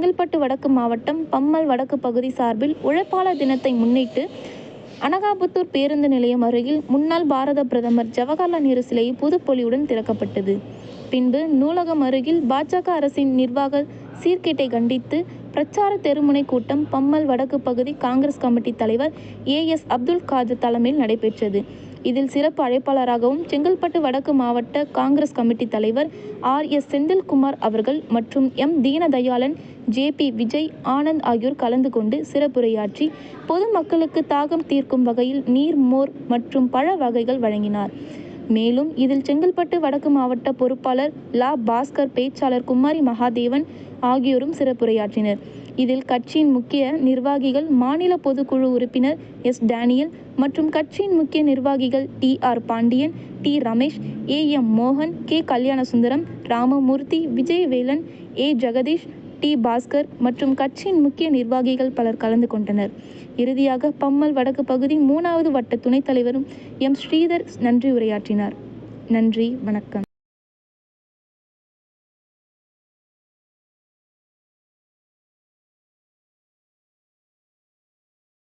செங்கல்பட்டு வடக்கு மாவட்டம் பம்மல் வடக்கு பகுதி சார்பில் உழைப்பாளர் தினத்தை முன்னிட்டு அனகாபுத்தூர் பேருந்து நிலையம் அருகில் முன்னாள் பாரத பிரதமர் ஜவஹர்லால் நேரு சிலையை புதுப்பொலியுடன் திறக்கப்பட்டது. பின்பு நூலகம் அருகில் பாஜக அரசின் நிர்வாக சீர்கேட்டை கண்டித்து பிரச்சார தெருமுனை கூட்டம் பம்மல் வடக்கு பகுதி காங்கிரஸ் கமிட்டி தலைவர் ஏ எஸ் அப்துல் காதர் தலைமையில் நடைபெற்றது. இதில் சிறப்பு அழைப்பாளராகவும் செங்கல்பட்டு வடக்கு மாவட்ட காங்கிரஸ் கமிட்டி தலைவர் ஆர் எஸ் செந்தில்குமார் அவர்கள் மற்றும் M Deenadayalan J P Vijay Anand ஆகியோர் கலந்து கொண்டு சிறப்புரையாற்றி பொதுமக்களுக்கு தாகம் தீர்க்கும் வகையில் நீர் மோர் மற்றும் பழ வகைகள் வழங்கினார். மேலும் இதில் செங்கல்பட்டு வடக்கு மாவட்ட பொறுப்பாளர் லா பாஸ்கர் பேச்சாளர் குமாரி மகாதேவன் ஆகியோரும் சிறப்புரையாற்றினர். இதில் கட்சியின் முக்கிய நிர்வாகிகள் மாநில பொதுக்குழு உறுப்பினர் எஸ். டேனியல் மற்றும் கட்சியின் முக்கிய நிர்வாகிகள் T. R. Pandian T. Ramesh A. M. மோகன் K. Kalyanasundaram Ramamoorthy Vijayavelan A. Jagadeesh T. Bhaskar மற்றும் கட்சியின் முக்கிய நிர்வாகிகள் பலர் கலந்து கொண்டனர். இறுதியாக பம்மல் வடக்கு பகுதி மூணாவது வட்ட துணைத் தலைவரும் எம். ஸ்ரீதர் நன்றி உரையாற்றினார். நன்றி வணக்கம்.